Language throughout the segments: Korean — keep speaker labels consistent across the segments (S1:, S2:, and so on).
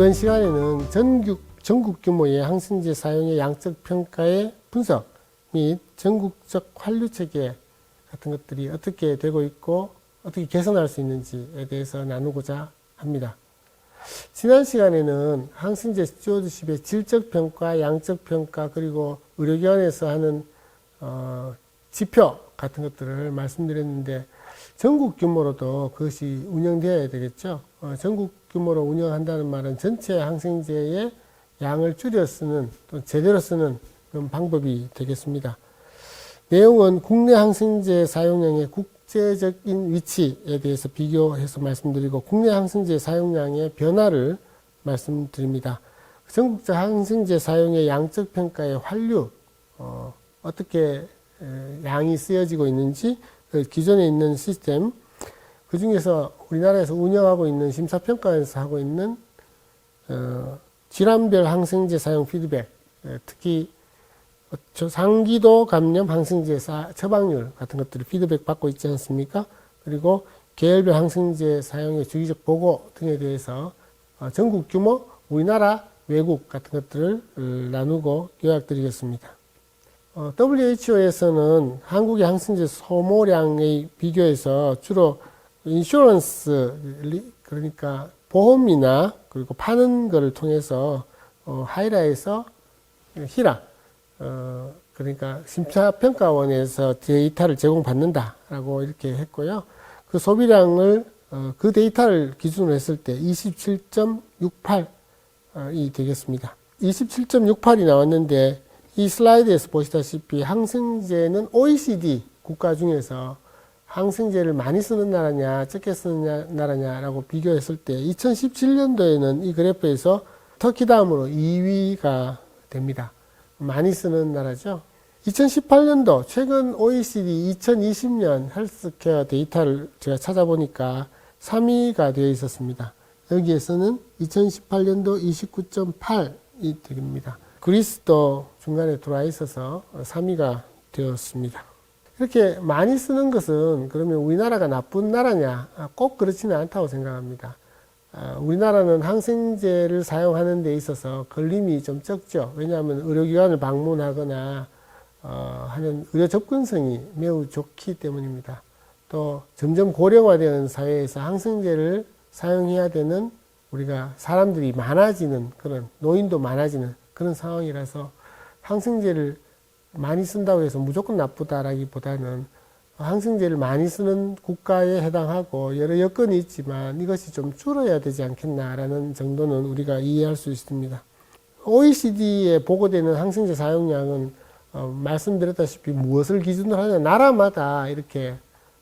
S1: 이번 시간에는 전국, 전국 규모의 항생제 사용의 양적 평가의 분석 및 전국적 환류 체계 같은 것들이 어떻게 되고 있고 어떻게 개선할 수 있는지에 대해서 나누고자 합니다. 지난 시간에는 항생제 스튜어드십의 질적 평가, 양적 평가 그리고 의료기관에서 하는 어, 지표 같은 것들을 말씀드렸는데 전국 규모로도 그것이 운영되어야 되겠죠. 어, 전국 규모로 운영한다는 말은 전체 항생제의 양을 줄여 쓰는 또 제대로 쓰는 그런 방법이 되겠습니다. 내용은 국내 항생제 사용량의 국제적인 위치에 대해서 비교해서 말씀드리고 국내 항생제 사용량의 변화를 말씀드립니다. 전국적 항생제 사용의 양적 평가의 환류 어, 어떻게 에, 양이 쓰여지고 있는지 그 기존에 있는 시스템 그 중에서 우리나라에서 운영하고 있는 심사평가에서 하고 있는 어, 질환별 항생제 사용 피드백 에, 특히 저 상기도 감염 항생제 사, 처방률 같은 것들을 피드백 받고 있지 않습니까? 그리고 계열별 항생제 사용의 주기적 보고 등에 대해서 어, 전국 규모, 우리나라, 외국 같은 것들을 어, 나누고 요약드리겠습니다. 어, WHO에서는 한국의 항생제 소모량의 비교에서 주로 인슈런스 그러니까 보험이나 그리고 파는 것을 통해서 어, 하이라에서 히라 어, 그러니까 심사평가원에서 데이터를 제공받는다라고 이렇게 했고요. 그 소비량을 어, 그 데이터를 기준으로 했을 때 27.68이 되겠습니다. 27.68이 나왔는데 이 슬라이드에서 보시다시피 항생제는 OECD 국가 중에서 항생제를 많이 쓰는 나라냐 적게 쓰는 나라냐라고 비교했을 때 2017년도에는 이 그래프에서 터키 다음으로 2위가 됩니다. 많이 쓰는 나라죠. 2018년도 최근 OECD 2020년 헬스케어 데이터를 제가 찾아보니까 3위가 되어 있었습니다. 여기에서는 2018년도 29.8이 됩니다. 그리스도 중간에 들어와 있어서 3위가 되었습니다. 이렇게 많이 쓰는 것은 그러면 우리나라가 나쁜 나라냐? 꼭 그렇지는 않다고 생각합니다. 아, 우리나라는 항생제를 사용하는 데 있어서 걸림이 좀 적죠. 왜냐하면 의료기관을 방문하거나 어, 하는 의료 접근성이 매우 좋기 때문입니다. 또 점점 고령화되는 사회에서 항생제를 사용해야 되는 우리가 사람들이 많아지는 그런 노인도 많아지는 그런 상황이라서 항생제를 많이 쓴다고 해서 무조건 나쁘다라기보다는 항생제를 많이 쓰는 국가에 해당하고 여러 여건이 있지만 이것이 좀 줄어야 되지 않겠나라는 정도는 우리가 이해할 수 있습니다. OECD에 보고되는 항생제 사용량은 어, 말씀드렸다시피 무엇을 기준으로 하냐 나라마다 이렇게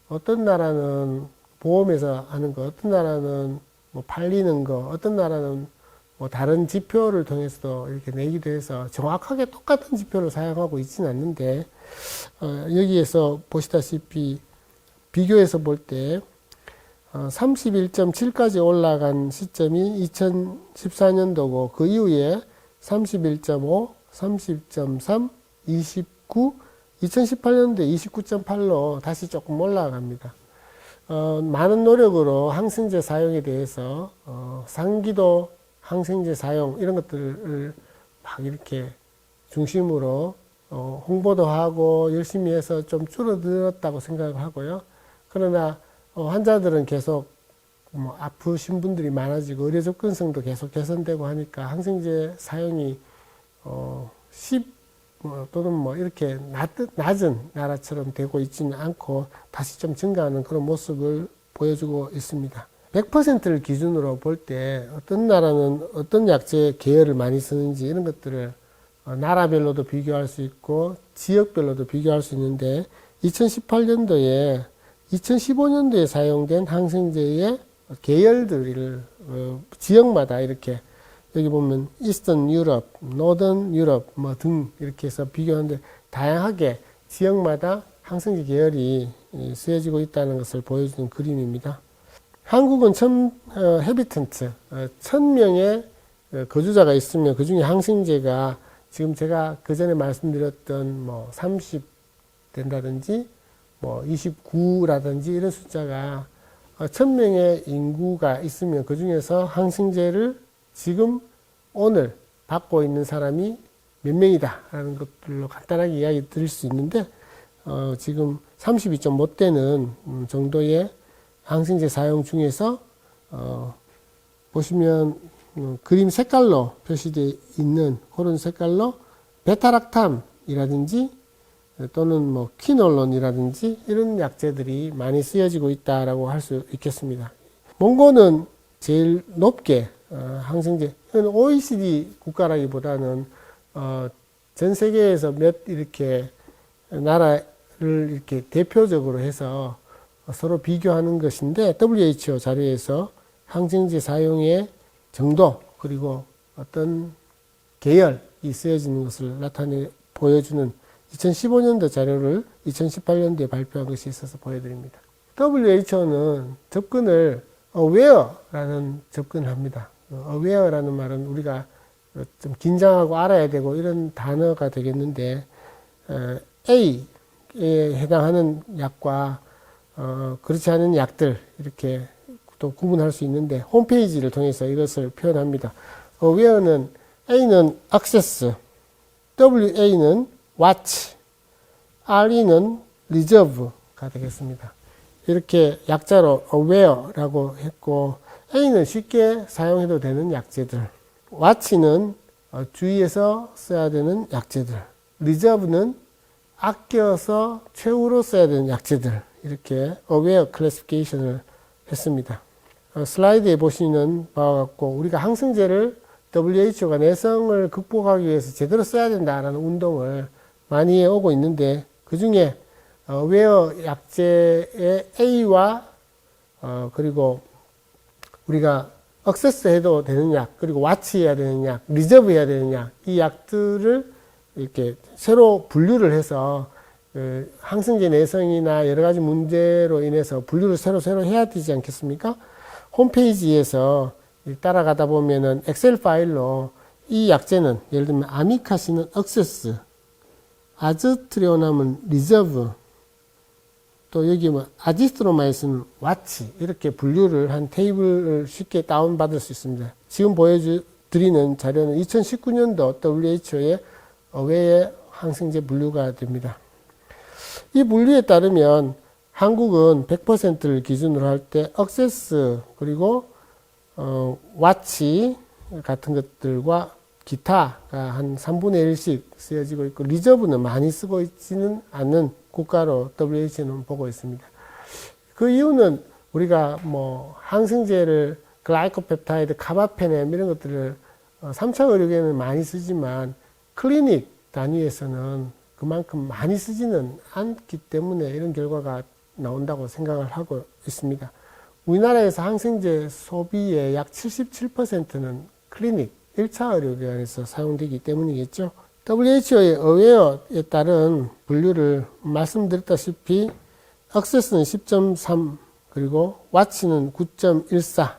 S1: 어떤 나라는 보험에서 하는 거, 어떤 나라는 뭐 팔리는 거, 어떤 나라는 뭐 다른 지표를 통해서도 이렇게 내기도 해서 정확하게 똑같은 지표를 사용하고 있지는 않는데 어, 여기에서 보시다시피 비교해서 볼때 어, 31.7까지 올라간 시점이 2014년도고 그 이후에 31.5, 30.3, 29, 2018년도에 29.8로 다시 조금 올라갑니다. 어, 많은 노력으로 항생제 사용에 대해서 어, 상기도 항생제 사용 이런 것들을 막 이렇게 중심으로 어, 홍보도 하고 열심히 해서 좀 줄어들었다고 생각을 하고요. 그러나 어, 환자들은 계속 뭐 아프신 분들이 많아지고 의료 접근성도 계속 개선되고 하니까 항생제 사용이 어, 10 뭐, 또는 뭐 이렇게 낮, 낮은 나라처럼 되고 있지는 않고 다시 좀 증가하는 그런 모습을 보여주고 있습니다. 100%를 기준으로 볼 때 어떤 나라는 어떤 약제 계열을 많이 쓰는지 이런 것들을 어, 나라별로도 비교할 수 있고 지역별로도 비교할 수 있는데 2018년도에 2015년도에 사용된 항생제의 계열들을 어, 지역마다 이렇게 여기 보면 이스턴 유럽, 노던 유럽 뭐 등 이렇게 해서 비교하는데 다양하게 지역마다 항생제 계열이 쓰여지고 있다는 것을 보여주는 그림입니다. 한국은 천 어, 헤비턴트 어, 천 명의 어, 거주자가 있으면 그 중에 항생제가 지금 제가 그 전에 말씀드렸던 뭐 30 된다든지 뭐 29라든지 이런 숫자가 어, 천명의 인구가 있으면 그 중에서 항생제를 지금 오늘 받고 있는 사람이 몇 명이다라는 것들로 간단하게 이야기 드릴 수 있는데 어, 지금 30이 좀못 되는 음, 정도의 항생제 사용 중에서 어, 보시면 음, 그림 색깔로 표시되어 있는 그런 색깔로 베타락탐이라든지 또는 뭐 키놀론이라든지 이런 약제들이 많이 쓰여지고 있다라고 할 수 있겠습니다. 몽고는 제일 높게 어, 항생제 OECD 국가라기보다는 어, 전 세계에서 몇 이렇게 나라를 이렇게 대표적으로 해서 서로 비교하는 것인데 WHO 자료에서 항생제 사용의 정도 그리고 어떤 계열이 쓰여지는 것을 나타내 보여주는 2015년도 자료를 2018년도에 발표한 것이 있어서 보여드립니다. WHO는 접근을 aware라는 접근을 합니다. aware라는 말은 우리가 좀 긴장하고 알아야 되고 이런 단어가 되겠는데 어, A에 해당하는 약과 어, 그렇지 않은 약들 이렇게 또 구분할 수 있는데 홈페이지를 통해서 이것을 표현합니다. aware는 A는 access, WA는 watch, RE는 reserve가 되겠습니다. 이렇게 약자로 aware라고 했고 A는 쉽게 사용해도 되는 약제들, watch는 어, 주의해서 써야 되는 약제들, reserve는 아껴서 최후로 써야 되는 약제들 이렇게 aware classification을 했습니다. 어, 슬라이드에 보시는 바와 같고 우리가 항생제를 WHO가 내성을 극복하기 위해서 제대로 써야 된다라는 운동을 많이 해오고 있는데 그 중에 어, 웨어 약제의 A와 어, 그리고 우리가 억세스 해도 되는 약, 그리고 와치 해야 되는 약, 리저브 해야 되는 약, 이 약들을 이렇게 새로 분류를 해서 그 항생제 내성이나 여러 가지 문제로 인해서 분류를 새로 새로 해야 되지 않겠습니까? 홈페이지에서 따라가다 보면은 엑셀 파일로 이 약제는 예를 들면 아미카시는 억세스, 아즈트리오남은 리저브, 또 여기 뭐 아지스트로마이스는 와치 이렇게 분류를 한 테이블을 쉽게 다운받을 수 있습니다. 지금 보여드리는 자료는 2019년도 WHO의 어웨의 항생제 분류가 됩니다. 이 분류에 따르면 한국은 100%를 기준으로 할 때 억세스 그리고 어, 와치 같은 것들과 기타가 한 3분의 1씩 쓰여지고 있고 리저브는 많이 쓰고 있지는 않는 국가로 WHO는 보고 있습니다. 그 이유는 우리가 뭐 항생제를 글라이코펩타이드, 카바페넴 이런 것들을 3차 의료계는 많이 쓰지만 클리닉 단위에서는 그만큼 많이 쓰지는 않기 때문에 이런 결과가 나온다고 생각을 하고 있습니다. 우리나라에서 항생제 소비의 약 77%는 클리닉 1차 의료기관에서 사용되기 때문이겠죠. WHO의 어웨어에 따른 분류를 말씀드렸다시피 액세스는 10.3 그리고 와치는 9.14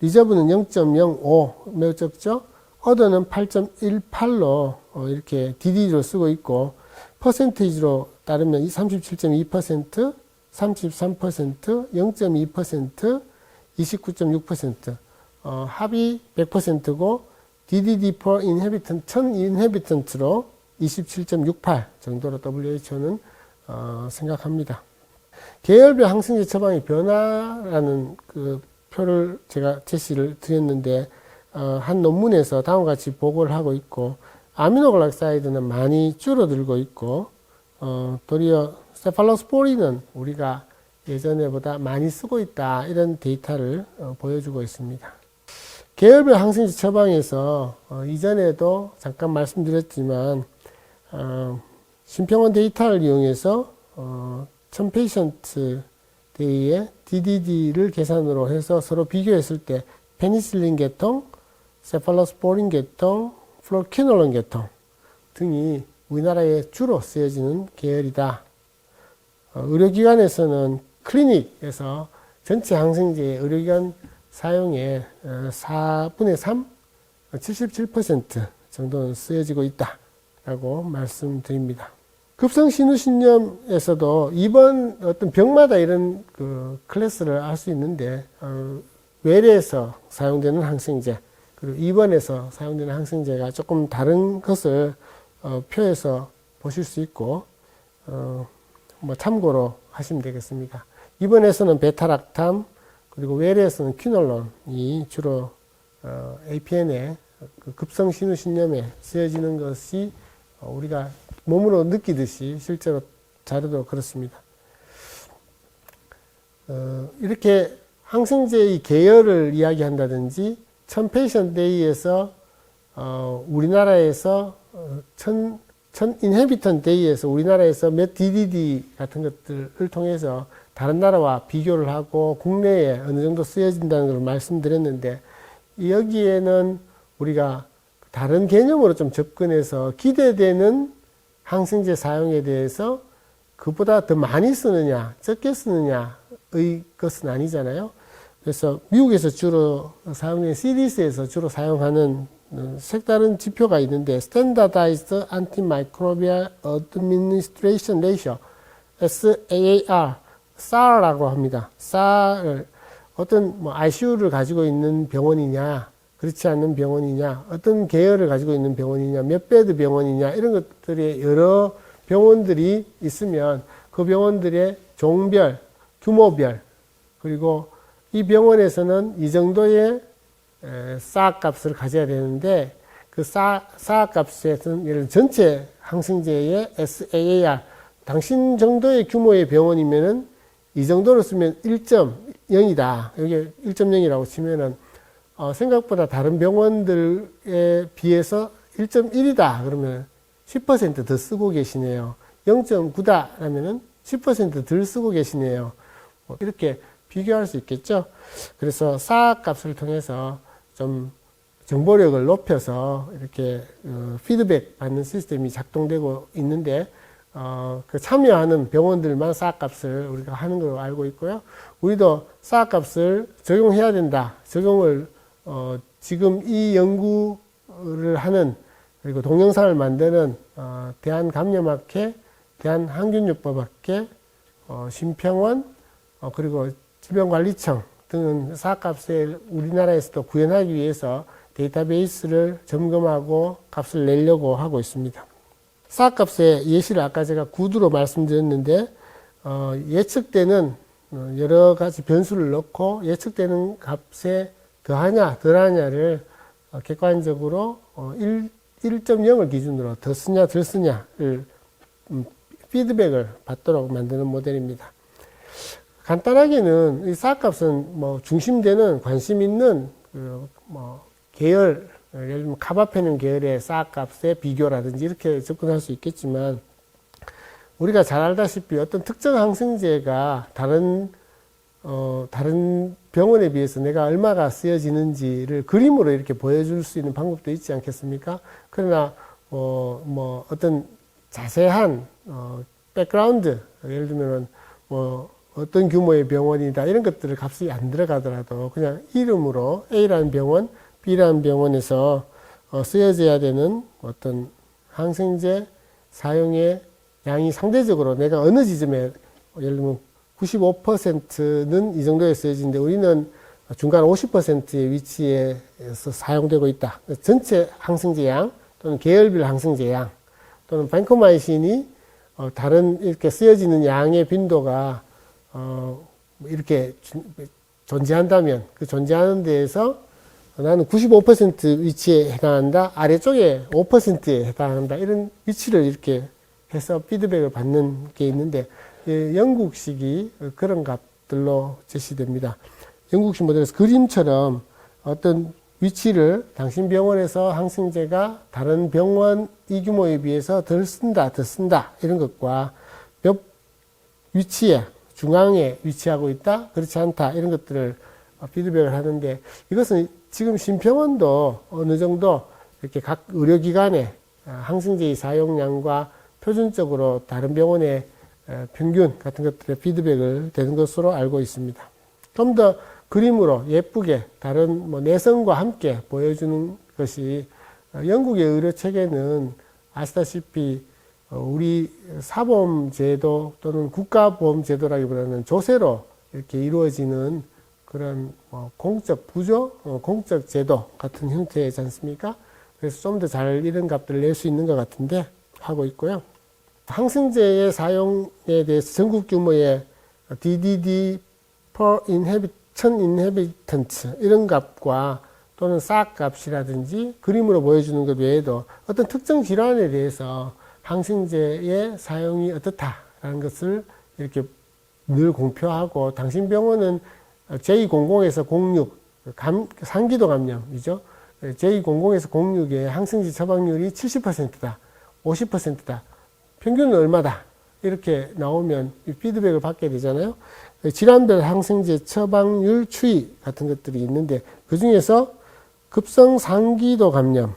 S1: 리저브는 0.05 매우 적죠. 어더는 8.18로 이렇게 DD로 쓰고 있고 퍼센테이지로 따르면 37.2%, 33%, 0.2%, 29.6% 어, 합이 100%고 DDD per inhabitant, 1000 inhabitant로 27.68 정도로 WHO는 어, 생각합니다. 계열별 항생제 처방의 변화라는 그 표를 제가 제시를 드렸는데 어, 한 논문에서 다음과 같이 보고를 하고 있고 아미노글락사이드는 많이 줄어들고 있고 어, 도리어 세팔로스포린은 우리가 예전에보다 많이 쓰고 있다 이런 데이터를 어, 보여주고 있습니다. 계열별 항생제 처방에서 어, 이전에도 잠깐 말씀드렸지만 어, 심평원 데이터를 이용해서 어, 1000페이션트 데이의 DDD를 계산으로 해서 서로 비교했을 때 페니실린 계통, 세팔로스포린 계통, 플로키놀론 계통 등이 우리나라에 주로 쓰여지는 계열이다. 어, 의료기관에서는 클리닉에서 전체 항생제 의료기관 사용의 4분의 3, 77% 정도는 쓰여지고 있다 라고 말씀드립니다. 급성 신우신염에서도 이번 어떤 병마다 이런 그 클래스를 알 수 있는데 어, 외래에서 사용되는 항생제 그리고 입원에서 사용되는 항생제가 조금 다른 것을 어, 표에서 보실 수 있고 어, 뭐 참고로 하시면 되겠습니다. 입원에서는 베타락탐 그리고 외래에서는 퀴놀론이 주로 어, APN의 그 급성 신우 신염에 쓰여지는 것이 어, 우리가 몸으로 느끼듯이 실제로 자료도 그렇습니다. 어, 이렇게 항생제의 계열을 이야기한다든지 천 페이션 데이에서 어, 우리나라에서 어, 천, 천 인헤비턴 데이에서 우리나라에서 몇 DDD 같은 것들을 통해서 다른 나라와 비교를 하고 국내에 어느 정도 쓰여진다는 걸 말씀드렸는데 여기에는 우리가 다른 개념으로 좀 접근해서 기대되는 항생제 사용에 대해서 그보다 더 많이 쓰느냐, 적게 쓰느냐의 것은 아니잖아요. 그래서 미국에서 주로 사용되는 CDC에서 주로 사용하는 어, 색다른 지표가 있는데 Standardized Antimicrobial Administration Ratio SAAR SAR라고 합니다. SAR을 어떤 뭐 ICU를 가지고 있는 병원이냐 그렇지 않는 병원이냐 어떤 계열을 가지고 있는 병원이냐 몇 베드 병원이냐 이런 것들이 여러 병원들이 있으면 그 병원들의 종별 규모별 그리고 이 병원에서는 이 정도의 사 값을 가져야 되는데 그 사, 사 값에서는 예를 전체 항생제의 SAAR 당신 정도의 규모의 병원이면은 이 정도로 쓰면 1.0이다. 여기 1.0이라고 치면은 어, 생각보다 다른 병원들에 비해서 1.1이다. 그러면 10%더 쓰고 계시네요. 0.9다. 라면은 10%덜 쓰고 계시네요. 뭐 이렇게 비교할 수 있겠죠. 그래서 사악 값을 통해서 좀 정보력을 높여서 이렇게 어, 피드백 받는 시스템이 작동되고 있는데 어, 그 참여하는 병원들만 사학값을 우리가 하는 걸로 알고 있고요. 우리도 사학값을 적용해야 된다. 적용을 어, 지금 이 연구를 하는 그리고 동영상을 만드는 어, 대한감염학회, 대한항균요법학회, 어, 심평원 어, 그리고 질병관리청 등은 사학값을 우리나라에서도 구현하기 위해서 데이터베이스를 점검하고 값을 내려고 하고 있습니다. 사값의 예시를 아까 제가 구두로 말씀드렸는데 어, 예측되는 어, 여러 가지 변수를 넣고 예측되는 값에 더하냐 덜하냐를 어, 객관적으로 어, 1, 1.0을 기준으로 더 쓰냐 덜 쓰냐를 음, 피드백을 받도록 만드는 모델입니다. 간단하게는 이 사값은 뭐 중심되는 관심 있는 그 뭐 계열 예를 들면 카바페늄 계열의 싹값의 비교라든지 이렇게 접근할 수 있겠지만 우리가 잘 알다시피 어떤 특정 항생제가 다른 어, 다른 병원에 비해서 내가 얼마가 쓰여지는지를 그림으로 이렇게 보여줄 수 있는 방법도 있지 않겠습니까? 그러나 어, 뭐 어떤 자세한 어, 백그라운드 예를 들면은 뭐 어떤 규모의 병원이다 이런 것들을 값이 안 들어가더라도 그냥 이름으로 A라는 병원 B라는 병원에서 어, 쓰여져야 되는 어떤 항생제 사용의 양이 상대적으로 내가 어느 지점에 예를 들면 95%는 이 정도에 쓰여지는데 우리는 중간 50%의 위치에서 사용되고 있다. 전체 항생제 양 또는 계열별 항생제 양 또는 반코마이신이 어, 다른 이렇게 쓰여지는 양의 빈도가 어, 이렇게 존재한다면 그 존재하는 데에서 나는 95% 위치에 해당한다. 아래쪽에 5%에 해당한다. 이런 위치를 이렇게 해서 피드백을 받는 게 있는데 예, 영국식이 그런 값들로 제시됩니다. 영국식 모델에서 그림처럼 어떤 위치를 당신 병원에서 항생제가 다른 병원 이 규모에 비해서 덜 쓴다, 더 쓴다 이런 것과 몇 위치에 중앙에 위치하고 있다, 그렇지 않다 이런 것들을 피드백을 하는데 이것은 지금 심평원도 어느 정도 이렇게 각 의료기관의 항생제의 사용량과 표준적으로 다른 병원의 평균 같은 것들의 피드백을 되는 것으로 알고 있습니다. 좀 더 그림으로 예쁘게 다른 뭐 내성과 함께 보여주는 것이 영국의 의료 체계는 아시다시피 우리 사보험 제도 또는 국가보험 제도라기보다는 조세로 이렇게 이루어지는 그런 뭐 공적 부조, 어, 공적 제도 같은 형태이지 않습니까? 그래서 좀 더 잘 이런 값들을 낼 수 있는 것 같은데 하고 있고요. 항생제의 사용에 대해서 전국 규모의 DDD per inhabit, 1000 inhabitants 이런 값과 또는 싹 값이라든지 그림으로 보여주는 것 외에도 어떤 특정 질환에 대해서 항생제의 사용이 어떻다라는 것을 이렇게 늘 공표하고 당신 병원은 제200에서 06 감, 상기도 감염이죠. 제200에서 06의 항생제 처방률이 70%다, 50%다. 평균은 얼마다. 이렇게 나오면 이 피드백을 받게 되잖아요. 질환별 항생제 처방률 추이 같은 것들이 있는데 그 중에서 급성 상기도 감염,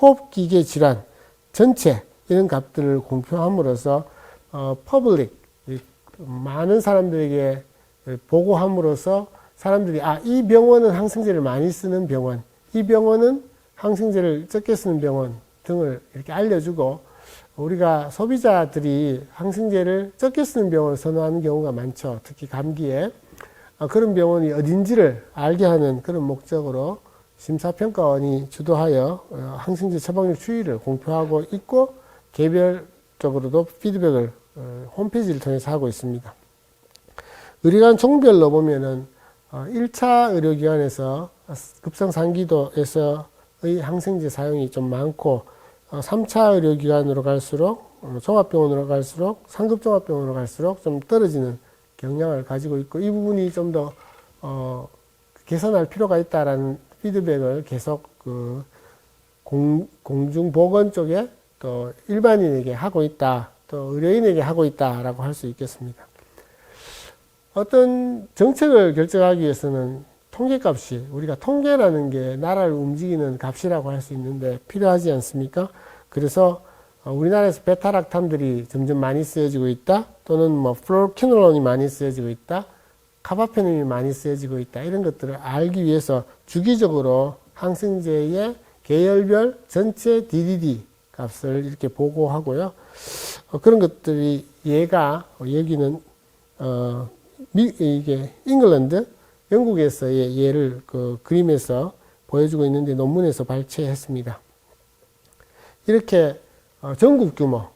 S1: 호흡기계 질환 전체 이런 값들을 공표함으로써 어, 퍼블릭 많은 사람들에게 보고함으로써 사람들이 아 이 병원은 항생제를 많이 쓰는 병원, 이 병원은 항생제를 적게 쓰는 병원 등을 이렇게 알려주고 우리가 소비자들이 항생제를 적게 쓰는 병원을 선호하는 경우가 많죠. 특히 감기에 아, 그런 병원이 어딘지를 알게 하는 그런 목적으로 심사평가원이 주도하여 어, 항생제 처방률 추이를 공표하고 있고 개별적으로도 피드백을 어, 홈페이지를 통해서 하고 있습니다. 의료기관 종별로 보면은 1차 의료기관에서 급성 상기도에서의 항생제 사용이 좀 많고 3차 의료기관으로 갈수록 어, 종합병원으로 갈수록 상급 종합병원으로 갈수록 좀 떨어지는 경향을 가지고 있고 이 부분이 좀더 어, 개선할 필요가 있다라는 피드백을 계속 그 공, 공중보건 쪽에 또 일반인에게 하고 있다, 또 의료인에게 하고 있다라고 할 수 있겠습니다. 어떤 정책을 결정하기 위해서는 통계값이 우리가 통계라는 게 나라를 움직이는 값이라고 할 수 있는데 필요하지 않습니까? 그래서 우리나라에서 베타락탐들이 점점 많이 쓰여지고 있다 또는 뭐 플로르키놀론이 많이 쓰여지고 있다 카바페닌이 많이 쓰여지고 있다 이런 것들을 알기 위해서 주기적으로 항생제의 계열별 전체 DDD 값을 이렇게 보고하고요. 어, 그런 것들이 얘가 여기는 어, 미, 이게 잉글랜드 영국에서의 예를 그 그림에서 보여주고 있는데 논문에서 발췌했습니다. 이렇게 어, 전국 규모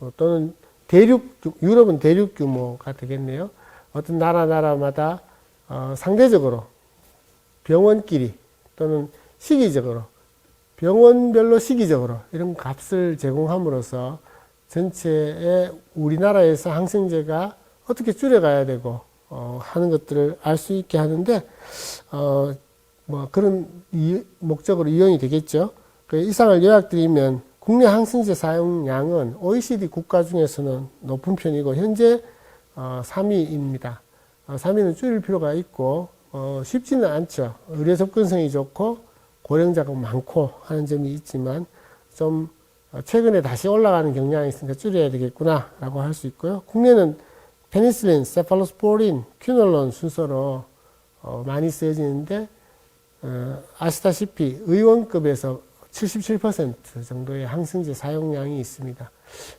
S1: 어, 또는 대륙 유럽은 대륙 규모가 되겠네요. 어떤 나라 나라마다 어, 상대적으로 병원끼리 또는 시기적으로 병원별로 시기적으로 이런 값을 제공함으로써 전체의 우리나라에서 항생제가 어떻게 줄여가야 되고 어, 하는 것들을 알 수 있게 하는데 어, 뭐 그런 이, 목적으로 이용이 되겠죠. 그 이상을 요약드리면 국내 항생제 사용량은 OECD 국가 중에서는 높은 편이고 현재 어, 3위입니다. 어, 3위는 줄일 필요가 있고 어, 쉽지는 않죠. 의료 접근성이 좋고 고령자가 많고 하는 점이 있지만 좀 어, 최근에 다시 올라가는 경향이 있으니까 줄여야 되겠구나 라고 할 수 있고요. 국내는 페니실린, 세팔로스포린, 큐놀론 순서로 어, 많이 쓰여지는데 어, 아시다시피 의원급에서 77% 정도의 항생제 사용량이 있습니다.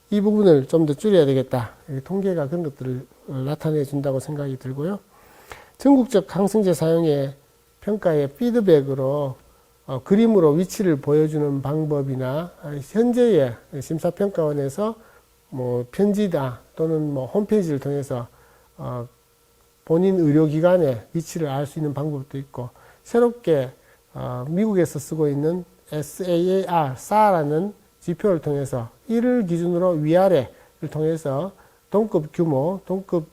S1: 이 부분을 좀 더 줄여야 되겠다. 통계가 그런 것들을 나타내 준다고 생각이 들고요. 전국적 항생제 사용의 평가의 피드백으로 어, 그림으로 위치를 보여주는 방법이나 현재의 심사평가원에서 뭐 편지다 또는 뭐 홈페이지를 통해서 어, 본인 의료기관의 위치를 알 수 있는 방법도 있고 새롭게 어, 미국에서 쓰고 있는 SAAR, SAR라는 지표를 통해서 이를 기준으로 위아래를 통해서 동급 규모, 동급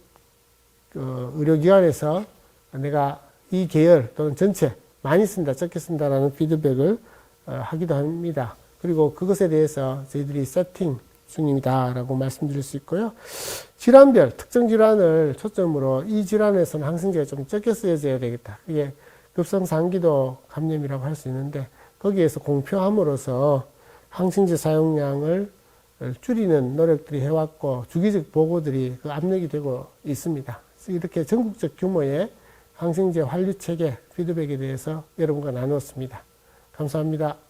S1: 어, 의료기관에서 내가 이 계열 또는 전체 많이 쓴다, 적게 쓴다라는 피드백을 어, 하기도 합니다. 그리고 그것에 대해서 저희들이 세팅 중입니다라고 말씀드릴 수 있고요. 질환별 특정 질환을 초점으로 이 질환에서는 항생제가 좀 적게 쓰여져야 되겠다. 이게 급성상기도 감염이라고 할 수 있는데 거기에서 공표함으로써 항생제 사용량을 줄이는 노력들이 해왔고 주기적 보고들이 그 압력이 되고 있습니다. 이렇게 전국적 규모의 항생제 환류 체계 피드백에 대해서 여러분과 나누었습니다. 감사합니다.